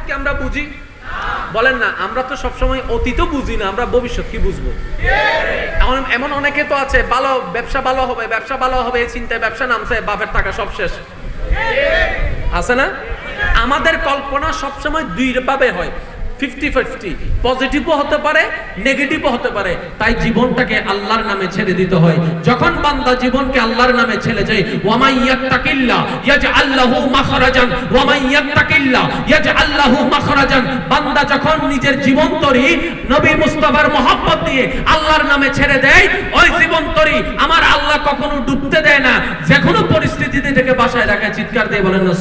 ভবিষ্যৎ কি আমরা বুঝি? বলেন না, আমরা তো সবসময় অতীতও বুঝি না, আমরা ভবিষ্যৎ কি বুঝব? এমন এমন অনেকে তো আছে, ভালো, ব্যবসা ভালো হবে, ব্যবসা ভালো হবে, এই চিন্তায় ব্যবসা নামছে, বাপের টাকা সব শেষ। আছে না? আমাদের কল্পনা সবসময় দুই ভাবে হয়। Fifty fifty. পজিটিভও হতে পারে নেগেটিভও হতে পারে। তাই জীবনটাকে আল্লাহর নামে ছেড়ে দিতে হয়। যখন বান্দা জীবনকে আল্লাহর নামে ছেড়ে যায় ওয়ামাই ইয়াত্তাকিল্লা ইয়াজআল লাহু মাখরাজান ওয়ামাই ইয়াত্তাকিল্লা ইয়াজআল লাহু মাখরাজান। বান্দা যখন নিজের জীবন তরি, নবী মুস্তাফার মহব্বত দিয়ে আল্লাহর নামে ছেড়ে দেয়, ওই জীবন তরি, আমার আল্লাহ কখনো ডুবতে দেয় না। যে কোনো পরিস্থিতিতে থেকে বাসায় রাখে, চিৎকার দিয়ে বলেন না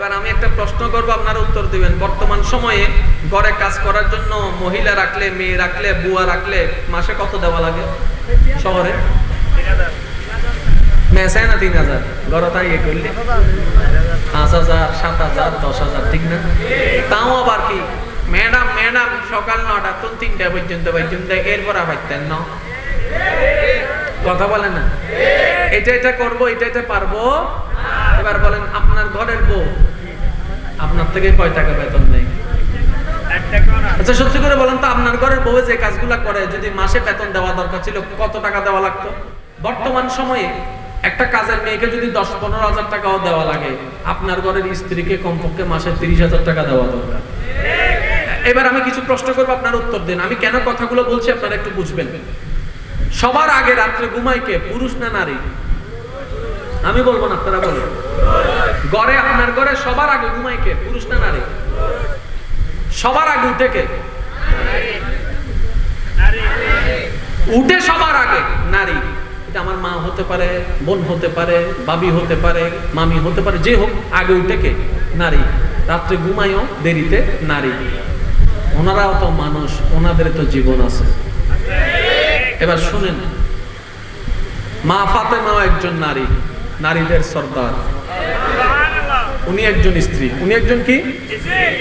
এবার আমি একটা প্রশ্ন করব, আপনারা উত্তর দিবেন। বর্তমান সময়ে ঘরে কাজ করার জন্য মহিলা রাখলে, মেয়ে রাখলে, বুয়া রাখলে মাসে কত দেওয়া লাগে? শহরে? মেসায় না তিন হাজার? ঘরে তাই ইয়ে করলে? পাঁচ হাজার, সাত হাজার, দশ হাজার, ঠিক না? তাও আবার কি? ম্যাডাম ম্যাডাম, সকাল নটা তো তিনটা পর্যন্ত পর্যন্ত, এরপর পাইতেন না। কথা বলে না? এটা এটা করব, এটা এটা পারব? এবার বলেন, আপনার ঘরের বউ আপনার থেকে কয় টাকা বেতন নেই? আচ্ছা সত্যি করে বলেন তো আপনার ঘরের বউ যে কাজগুলো করে যদি মাসে বেতন দেওয়া দরকার ছিল কত টাকা দেওয়া লাগতো? বর্তমান সময়ে একটা কাজের মেয়েকে যদি দশ পনেরো হাজার টাকাও দেওয়া লাগে আপনার ঘরের স্ত্রীকে কমপক্ষে মাসে তিরিশ হাজার টাকা দেওয়া দরকার। এবার আমি কিছু প্রশ্ন করব আপনার উত্তর দিন। আমি কেন কথাগুলো বলছি আপনারা একটু বুঝবেন। সবার আগে রাত্রে ঘুমায় কে পুরুষ না নারী? আমি বলব না আপনারা বলুন। গড়ে আপনার ঘরে সবার আগে ঘুমায় কে? পুরুষ না নারী? সবার আগে উঠে কে? উঠে সবার আগে নারী। এটা আমার মা হতে পারে, বোন হতে পারে বাবি হতে পারে, মামি হতে পারে, যে হোক, আগে উঠে কে? নারী। রাত্রে ঘুমায়ও দেরিতে নারী। ওনারাও তো মানুষ, ওনাদের তো জীবন আছে। এবার শুনেন, মা ফাতেমাও একজন নারী, নারীদের সর্দার। উনি একজন স্ত্রী। উনি একজন কি?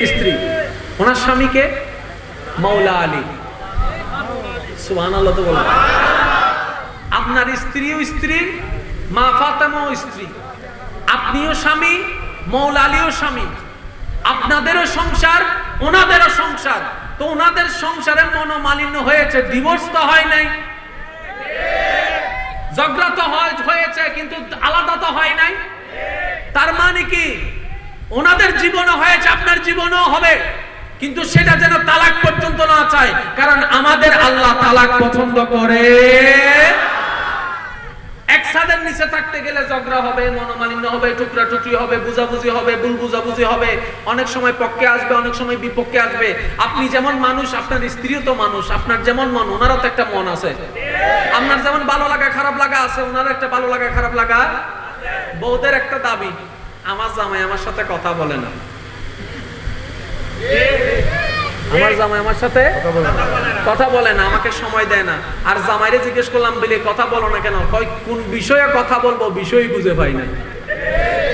স্ত্রী। ওনার স্বামীকে মৌলা আলী। সুহান আল্লাহ তো বলেন। আপনার স্ত্রীও স্ত্রী, মা ফাতেমাও স্ত্রী। আপনিও স্বামী মৌলা আলীও স্বামী। আপনাদেরও সংসার, ওনাদেরও সংসার। তো ওনাদের সংসারে মনোমালিন্য হয়েছে ডিভোর্স তো হয় নাই। ঝগড়া তো হয়, হয়েছে, কিন্তু আলাদা তো হয় নাই। তার মানে কি? ওনাদের জীবনও হয়েছে, আপনার জীবনও হবে। কিন্তু সেটা যেন তালাক পর্যন্ত না চায়, কারণ আমাদের আল্লাহ তালাক পছন্দ করে। আপনি যেমন মানুষ, আপনার স্ত্রীও তো মানুষ, আপনার যেমন মন, ওনারও তো একটা মন আছে। আপনার যেমন ভালো লাগা, খারাপ লাগা আছে, ওনারও একটা ভালো লাগা, খারাপ লাগা বউদের একটা দাবি আমার জামাই আমার সাথে কথা বলে না। আমার জামাই আমার সাথে কথা বলে না। আমাকে সময় দেয় না। আর জামাইরে জিজ্ঞেস করলাম বলে কথা বলো না কেন? কয় কোন বিষয়ে কথা বলব বিষয় খুঁজে পাই না।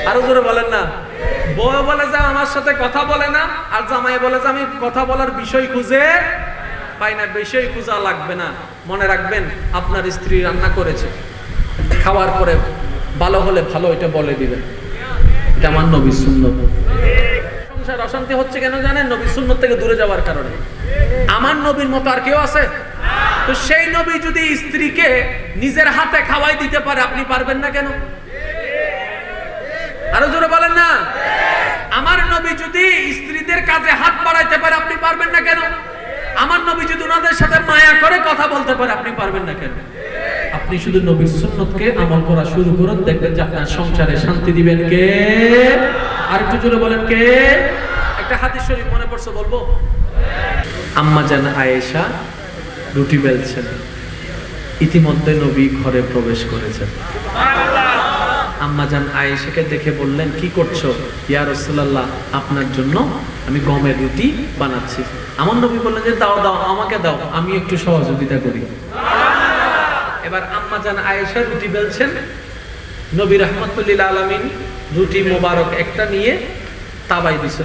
আরও জোরে বলেন না। বউ বলে যে আমার সাথে কথা বলে না আর জামাই বলে যে আমি কথা বলার বিষয় খুঁজে পাই না বিষয় খুঁজা লাগবে না। মনে রাখবেন আপনার স্ত্রী রান্না করেছে। খাওয়ার পরে ভালো হলে ভালো, এটা বলে দিবেন। এটা আমার নবী সুন্নত। সংসার অশান্তি হচ্ছে কেন জানেন? নবী সুন্নত থেকে দূরে যাওয়ার কারণে। আমার নবীর মতো আর কেউ আছে? তো সেই নবী যদি স্ত্রীকে নিজের হাতে খাওয়াই দিতে পারে, আপনি পারবেন না কেন? আরও জোরে বলেন না। আমার নবী যদি স্ত্রীদের কাজে হাত বাড়াইতে পারে, আপনি পারবেন না কেন? আমার নবী যদি ওনাদের সাথে মায়া করে কথা বলতে পারে, আপনি পারবেন না কেন? আপনি শুধু নবীর সুন্নতকে আমল করা শুরু করুন, দেখবেন যে আপনার সংসারে শান্তি দিবেন কে? আর একটু জোরে বলেন কে? একটা হাদিস শরীফ মনে পড়ছে, বলব? আম্মা জান আয়েশা রুটি বেলছেন। ইতিমধ্যে নবী ঘরে প্রবেশ করেছেন। আম্মা জান আয়েশাকে দেখে বললেন, কি করছ? ইয়া রাসূলুল্লাহ, আপনার জন্য আমি গমের রুটি বানাচ্ছি। আমার নবী বললেন যে, দাও দাও, আমাকে দাও, আমি একটু সহযোগিতা করি। এবার আম্মা জান আয়েশা রুটি বেলছেন। নবী রহমতুল্লিল আলমিন রুটি মোবারক একটা নিয়ে তাবাই দিছে।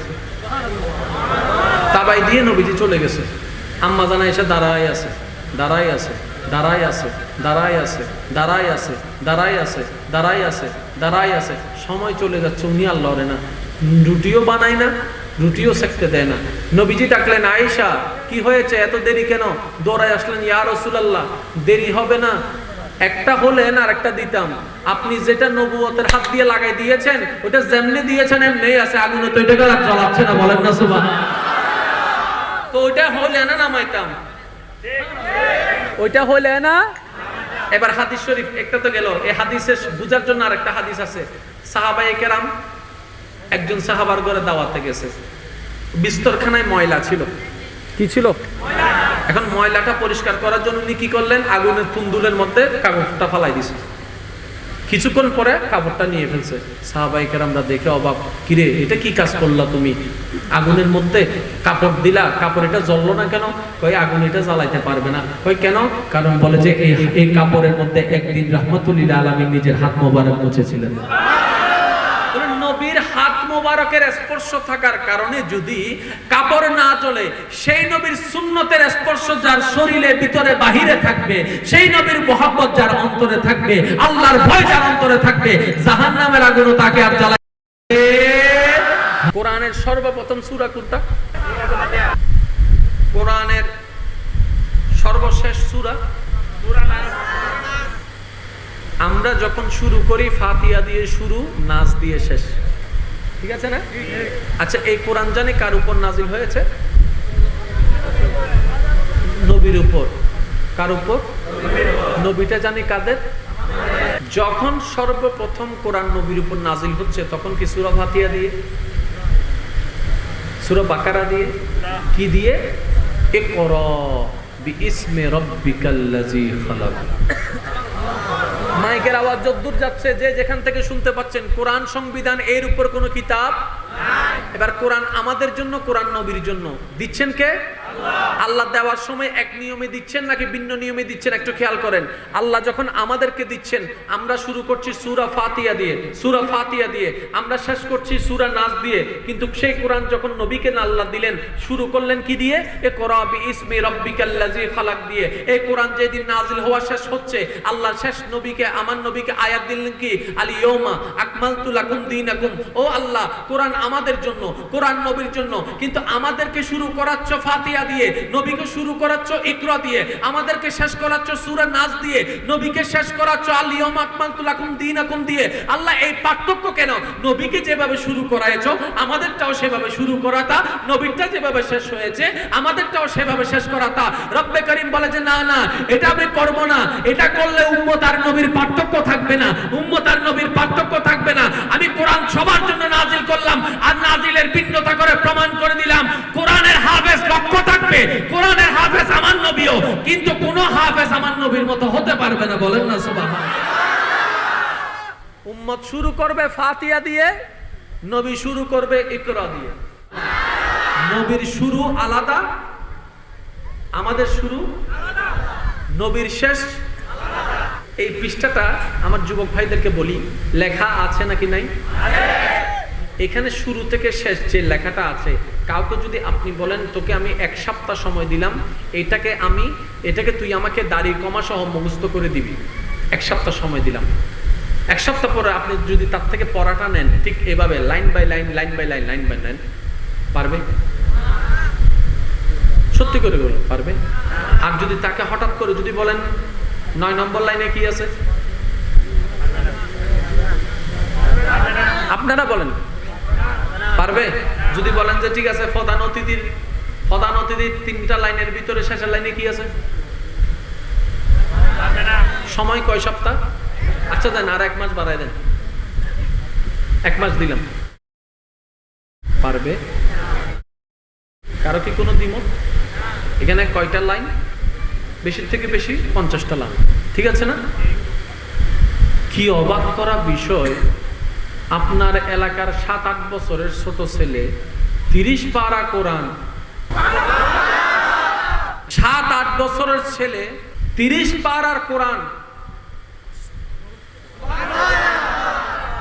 তাবাই দিয়ে নবীজি চলে গেছে। আম্মা জান আয়েশা দাঁড়ায় আছে দাঁড়াই আছে দাঁড়াই আছে দাঁড়াই আছে দাঁড়াই আছে দাঁড়াই আছে দাঁড়াই আছে দাঁড়াই আছে। সময় চলে যাচ্ছে, উনি আর লড়ে না। রুটিও বানায় না, রুটিও সেকতে দেয় না। নবীজি ডাকলেন, আয়েশা কি হয়েছে? এত দেরি কেন? দৌড়ায় আসলেন, ইয়া রসুলাল্লাহ, দেরি হবে না। একটা হলেন আর একটা দিতাম। আপনি যেটা নবুয়তের হাত দিয়ে লাগাই দিয়েছেন ওটা যেমনি দিয়েছেন এমনি আছে। আগুনে তো এটাকে আর জ্বলাচ্ছে না, বলেন না সুবাহ তো ওইটা হলে না নামাইতাম? ওইটা হলে না? এবার হাদিস শরীফ, একটা তো গেল। এই হাদিসের বুঝার জন্য আরেকটা হাদিস আছে। সাহাবাই কেরাম একজন সাহাবার ঘরে দাওয়াতে গেছে। বিস্তরখানায় ময়লা ছিল। কি ছিল? এখন ময়লাটা পরিষ্কার করার জন্য উনি কি করলেন? আগুনের তুন্দুলের মধ্যে কাগজটা ফালাই দিছে। কিছুক্ষণ পরে কাপড়টা নিয়ে ফেলছে। সাহাবাইকার আমরা দেখে অবাক, কিরে, এটা কি কাজ করলা তুমি? আগুনের মধ্যে কাপড় দিলা, কাপড় এটা জ্বললো না কেন? কই আগুন এটা জ্বালাইতে পারবে না। কই কেন? কারণ বলে যে, এই কাপড়ের মধ্যে একদিন রহমতুল্লিল আলমী নিজের হাত মোবারক মুছেছিলেন। হাত মোবারকের স্পর্শ থাকার কারণে যদি কাপড় না চলে সেই নবীর সুন্নতের স্পর্শ যার শরীরে ভিতরে বাহিরে থাকবে, সেই নবীর মোহাম্মত যার অন্তরে থাকবে, আল্লাহর ভয় যার অন্তরে থাকবে জাহান নামের আগুনও তাকে আর জ্বালায় কোরআনের সর্বপ্রথম সূরা কোনটা? কোরআনের সর্বশেষ সূরা? আমরা যখন শুরু করি ফাতিয়া দিয়ে শুরু, নাচ দিয়ে শেষ। ঠিক আছে না? আচ্ছা এই কোরআন জানি কার উপর নাজিল হয়েছে? নবীর উপর। কার উপর? নবীটা জানি কাদের? যখন সর্বপ্রথম কোরআন নবীর উপর নাজিল হচ্ছে, তখন কি সুরা ফাতিয়া দিয়ে? সুরা বাকারা দিয়ে? কি দিয়ে? এ কর ইসমে রব্বিকাল্লাজি খালাক। মাইকের আওয়াজ যদ্দূর যাচ্ছে যে যেখান থেকে শুনতে পাচ্ছেন কোরআন সংবিধান এর উপর কোনো কিতাব এবার কোরআন আমাদের জন্য কোরআন নবীর জন্য। দিচ্ছেন কে? আল্লাহ। দেওয়ার সময় এক নিয়মে দিচ্ছেন নাকি ভিন্ন নিয়মে দিচ্ছেন একটু খেয়াল করেন। আল্লাহ যখন আমাদেরকে দিচ্ছেন আমরা শুরু করছি সুরা ফাতিয়া দিয়ে সুরা ফাতিয়া দিয়ে। আমরা শেষ করছি সুরা নাচ দিয়ে। কিন্তু সেই কোরআন যখন নবীকে না আল্লাহ দিলেন শুরু করলেন কি দিয়ে? এ কোরআবি ইসমি রব্বিকাল্লাজি খালাক দিয়ে। এই কোরআন যেদিন নাজিল হওয়া শেষ হচ্ছে আল্লাহ শেষ নবীকে আমার নবীকে আয়াত দিলেন কি? আলি ইয়ৌমা আকমালতু লাকুম দীনাকুম। ও আল্লাহ, কোরআন আমাদের জন্য, কোরআন নবীর জন্য, কিন্তু আমাদেরকে শুরু করাচ্ছ ফাতিয়া দিয়ে, নবীকে শুরু করাচ্ছ ইকরা দিয়ে, আমাদেরকে শেষ করাচ্ছ সূরা নাজ দিয়ে, নবীকে শেষ করাচ্ছ আল ইয়ৌমা আকমালতু লাকুম দীনাকুম দিয়ে। আল্লাহ, এই পার্থক্য কেন? নবীকে যেভাবে শুরু করাইছো আমাদেরটাও সেভাবে শুরু করাতা, নবীরটা যেভাবে শেষ হয়েছে, আমাদেরটাও সেভাবে শেষ করাতা। রব্বে করিম বলে যে, না না, এটা আমি করব না, এটা করলে উম্মত আর নবীর পার্থক্য থাকবে না। উম্মত আর নবীর পার্থক্য থাকবে না। আমি কোরআন সবার জন্য নাজিল করলাম আর নাজিলের ভিন্নতা করে প্রমাণ করে দিলাম। কোরআনের হাফেজ লক্ষ্য থাকবে। কোরআনের হাফেজ আমার নবীও। কিন্তু কোন হাফেজ আমার নবীর মতো হতে পারবে না, বলেন না সুবহান উম্মত শুরু করবে ফাতিয়া দিয়ে, নবী শুরু করবে ইকরা দিয়ে। নবীর শুরু আলাদা, আমাদের শুরু নবীর শেষ এই পৃষ্ঠাটা আমার যুবক ভাইদেরকে বলি, লেখা আছে নাকি নাই? এখানে শুরু থেকে শেষ যে লেখাটা আছে, কাউকে যদি আপনি বলেন, তোকে আমি এক সপ্তাহ সময় দিলাম, এটাকে আমি, এটাকে তুই আমাকে দাড়ি কমা সহ মুখস্থ করে দিবি। এক সপ্তাহ সময় দিলাম। এক সপ্তাহ পরে আপনি যদি তার থেকে পড়াটা নেন, ঠিক এভাবে, line by line line by line line by line, পারবে? সত্যি করে বলো পারবে? আর যদি তাকে হঠাৎ করে যদি বলেন নয় নম্বর লাইনে কি আছে? আপনারা বলেন। পারবে? যদি বলেন যে ঠিক আছে প্রধান অতিথির প্রধান অতিথির তিনটা লাইনের ভিতরে শেষের লাইনে কি আছে? সময় কয় সপ্তাহ? আচ্ছা দেন আর এক মাস বাড়াই দেন। এক মাস দিলাম। পারবে? কারও কি কোনো দ্বিমত? এখানে কয়টা লাইন? বেশির থেকে বেশি পঞ্চাশটা লাইন ঠিক আছে না? কি অবাক করা বিষয়, আপনার এলাকার সাত আট বছরের ছোট ছেলে তিরিশ পারা কোরআন। সাত আট বছরের ছেলে তিরিশ পারার কোরআন।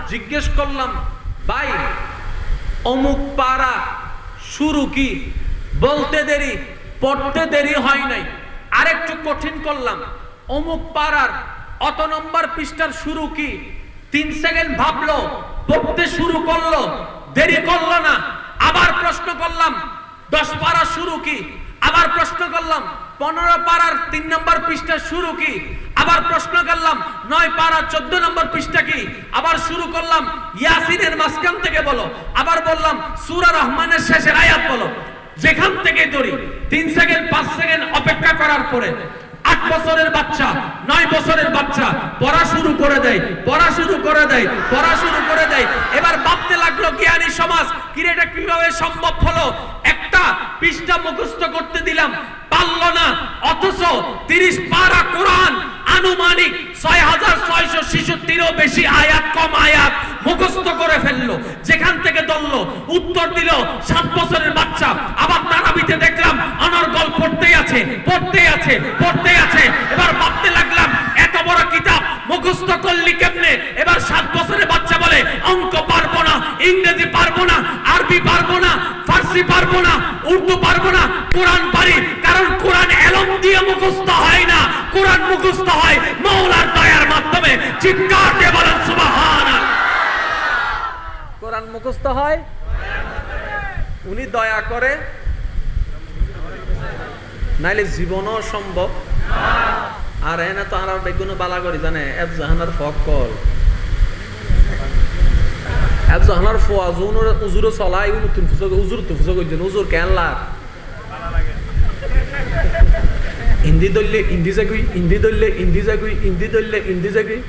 জিজ্ঞেস করলাম, ভাই, অমুক পাড়া শুরু কি? বলতে দেরি, পড়তে দেরি হয় নাই? আরেকটু কঠিন করলাম। অমুক পাড়ার অত নম্বর পৃষ্ঠার শুরু কি? তিন সেকেন্ড ভাবলো, পড়তে শুরু করল, দেরি করল না। আবার প্রশ্ন করলাম, দশ পারা শুরু কি? আবার প্রশ্ন করলাম, পনেরো পাড়ার তিন নম্বর পৃষ্ঠা শুরু কি? আবার প্রশ্ন করলাম, নয় পাড়ার চোদ্দ নম্বর পৃষ্ঠা কি? আবার শুরু করলাম, ইয়াসিনের মাঝখান থেকে বলো। আবার বললাম, সুরা রহমানের শেষের আয়াত বলো। যেখান থেকে ধরি তিন সেকেন্ড, পাঁচ সেকেন্ড অপেক্ষা করার পরে আট বছরের বাচ্চা, নয় বছরের বাচ্চা, পড়া শুরু করে দেয়, পড়া শুরু করে দেয়, পড়া শুরু করে দেয়। এবার ভাবতে লাগল, জ্ঞানী সমাজ, কিরে এটা কীভাবে সম্ভব হলো? একটা পৃষ্ঠা মুখস্থ করতে দিলাম, পারল না, অথচ তিরিশ পারা কোরআন আনুমানিক ছয় হাজার ছয়শো বেশি আয়াত, কম আয়াত মুখস্থ করে ফেলল। যেখান থেকে দললো, উত্তর দিল, সাত বছরের বাচ্চা। আবার তারাবিতে দেখলাম অনর্গল পড়তেই আছে পড়তেই আছে পড়তেই আছে। এবার ভাবতে লাগলাম, এত বড় কিতাব মুখস্থ করলি কেমনে? এবার নাইলে জীবনও সম্ভব। আর এনে তো আর বেগুন বালা করি, জানে? এব জাহানার ফক কল। এব জাহানার ফোয়া, জুনুর উজুর চলাই উনুতুন ফুসক উজুর তো ফুসক কইছেন উজুর কেন লাগ? হিন্দি দললে হিন্দি জাগুই হিন্দি দললে হিন্দি জাগুই হিন্দি দললে হিন্দি জাগুই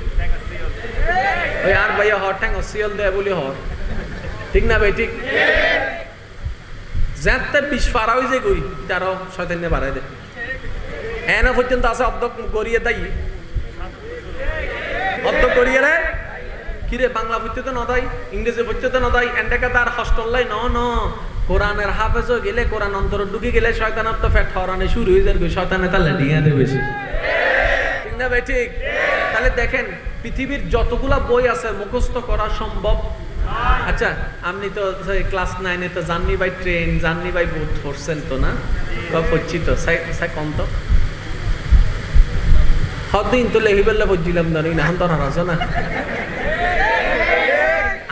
ওই আর ভাইয়া হর ঠ্যাং অসিয়ল দেয় বলি হর। ঠিক না ভাই, ঠিক? যাতে বিষ ফারা হয়ে যায় গই তারও শয়তান বাড়াই দেয় এনা পর্যন্ত আছে অব্দ গড়িয়ে অব্দ গড়িয়ে কিরে, বাংলা পড়তে নদাই ইংরেজি পড়তে নদাই এন্ডেকে তার ন ন। কোরআনের হাফেজ গেলে, কোরআন অন্তর ঢুকে গেলে শয়তানের তো ফ্যাট হরানে শুরু হয়ে যাবে, শয়তানে তার লেডিঙে দেবে ঠিক না ভাই, ঠিক? তাহলে দেখেন, পৃথিবীর যতগুলা বই আছে, মুখস্থ করা সম্ভব আচ্ছা আপনি তো ক্লাস নাইনে তো জাননি বাই ট্রেন, জাননি বাই বোধ করছেন তো না? বা পড়ছি তো কম তো। হদিন তো লেহি বেল্লা পড়ছিলাম না তো হারাছো না।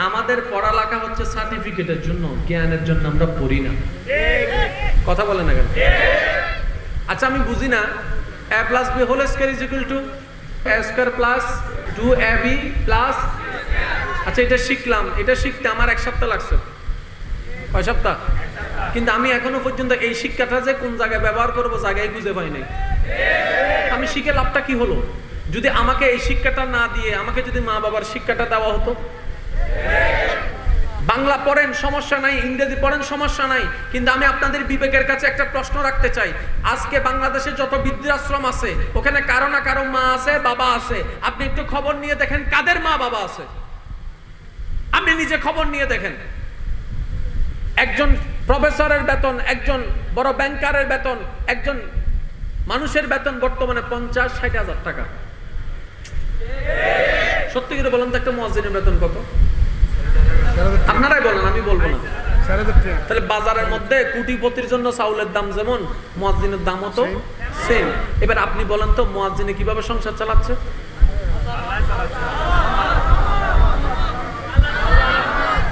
আমাদের পড়ালেখা হচ্ছে সার্টিফিকেটের জন্য, জ্ঞানের জন্য আমরা পড়ি না। কথা বলে না কেন? আচ্ছা আমি বুঝি না। A plus B whole square is equal to A square plus two A B plus আচ্ছা এটা শিখলাম। এটা শিখতে আমার এক সপ্তাহ লাগছে। কয় সপ্তাহ? কিন্তু আমি এখনও পর্যন্ত এই শিক্ষাটা যে কোন জায়গায় ব্যবহার করব, জায়গায় খুঁজে পাই নাই। আমি শিখে লাভটা কি হলো? যদি আমাকে এই শিক্ষাটা না দিয়ে, আমাকে যদি মা বাবার শিক্ষাটা দেওয়া হতো? বাংলা পড়েন, সমস্যা নাই। ইংরেজি পড়েন, সমস্যা নাই। কিন্তু আমি আপনাদের বিবেকের কাছে একটা প্রশ্ন রাখতে চাই। আজকে বাংলাদেশে যত বৃদ্ধাশ্রম আছে, ওখানে কারও না কারও মা আছে, বাবা আছে। আপনি একটু খবর নিয়ে দেখেন কাদের মা বাবা আছে। আপনি নিজে খবর নিয়ে দেখেন। একজন প্রফেসরের বেতন একজন বড় ব্যাংকারের বেতন একজন মানুষের বেতন বর্তমানে পঞ্চাশ ষাট হাজার টাকা। সত্যি করে বলেন তো একটা মহাজিনের বেতন কত? আপনারাই বলেন আমি বলব না। তাহলে বাজারের মধ্যে কোটিপতির জন্য চাউলের দাম যেমন মুয়াজ্জিনের দামও তো সেম এবার আপনি বলেন তো মুয়াজ্জিনে কীভাবে সংসার চালাচ্ছে?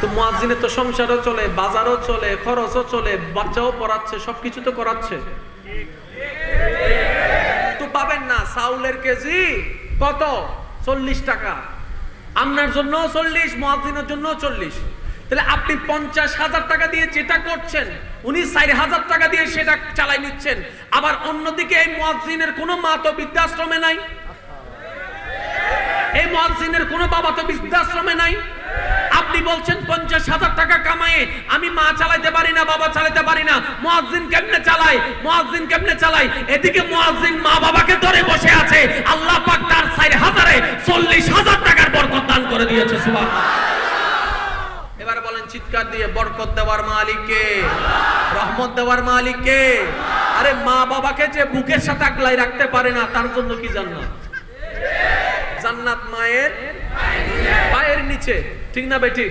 তো মুয়াজ্জিনের তো সংসারও চলে, বাজারও চলে, খরচও চলে, বাচ্চাও পড়াচ্ছে, সবকিছু তো করাচ্ছে। তো পাবেন না, চাউলের কেজি কত? চল্লিশ টাকা। আপনার জন্য চল্লিশ মহাজিনের জন্য চল্লিশ। তাহলে আপনি পঞ্চাশ হাজার টাকা দিয়ে যেটা করছেন, উনি চার হাজার টাকা দিয়ে সেটা চালাই নিচ্ছেন। আবার অন্যদিকে এই মহাজিনের কোনো মা তো বৃদ্ধাশ্রমে নাই? এই মহাজিনের কোনো বাবা তো বৃদ্ধাশ্রমে নাই? আপনি বলছেন পঞ্চাশ হাজার টাকা কামায়ে আমি মা চালাইতে পারি না, বাবা চালাইতে পারি না। মুয়াজ্জিন কেমনে চালায়? মুয়াজ্জিন কেমনে চালায়? এদিকে মুয়াজ্জিন মা বাবাকে ধরে বসে আছে। আল্লাহ পাক তার চার হাজারে চল্লিশ হাজার টাকার বরকত দান করে দিয়েছে সুবহান এবার বলেন চিৎকার দিয়ে, বরকত দেওয়ার মালিক কে রহমত দেওয়ার মালিক কে আরে মা বাবাকে যে বুকের সাথে আগলাই রাখতে পারে না, তার জন্য কি জান্নাত? জান্নাত মায়ের, পায়ের নিচে। ঠিক না বেটি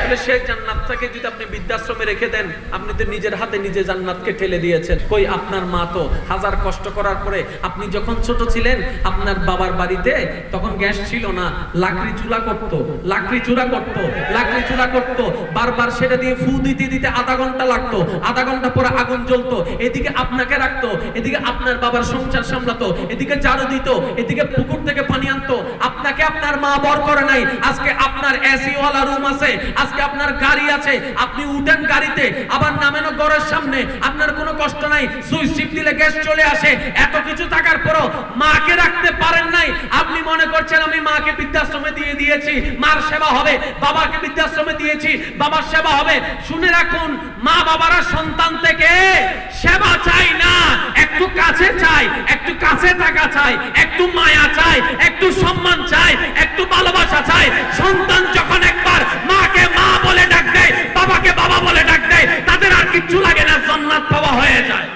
তাহলে সেই জান্নাতটাকে যদি আপনি বৃদ্ধাশ্রমে রেখে দেন, আপনি তো নিজের হাতে নিজে জান্নাতকে ঠেলে দিয়েছেন। কই আপনার মা তো হাজার কষ্ট করার পরে আপনি যখন ছোট ছিলেন, আপনার বাবার বাড়িতে তখন গ্যাস ছিল না, লাকড়ি চুলা করত, লাকড়ি চুলা করত, লাকড়ি চুলা করত। বারবার সেটা দিয়ে ফু দিতে দিতে আধা ঘণ্টা লাগতো, আধা ঘণ্টা পরে আগুন জ্বলতো, এদিকে আপনাকে রাখতো, এদিকে আপনার বাবার সংসার সামলাতো, এদিকে ঝাড়ু দিত, এদিকে পুকুর থেকে পানি আনতো। আপনাকে আপনার মা বর করে নাই, আজকে আপনার এসি ওয়ালা রুম আছে, আজকে আপনার গাড়ি আছে, আপনি উঠেন গাড়িতে, আবার নামেন ঘরের সামনে, আপনার কোনো কষ্ট নাই, সুইচ টিপ দিলে গ্যাস চলে আসে, এত কিছু থাকার পরও মাকে রাখতে পারেন নাই, আপনি মনে করছেন আমি মাকে বৃদ্ধাশ্রমে দিয়ে দিয়েছি, মার সেবা হবে, বাবাকে বৃদ্ধাশ্রমে দিয়েছি, বাবার সেবা হবে, শুনে রাখুন, মা বাবারা সন্তান থেকে সেবা চাই না, একটু কাছে চাই একটু কাছে থাকা চাই একটু মায়া চাই একটু সম্মান চাই একটু মাকে মা বলে ডাক দেয়, বাবাকে বাবা বলে ডাক দেয়, তাদের আর কিচ্ছু লাগে না, জন্নাত পাওয়া হয়ে যায়।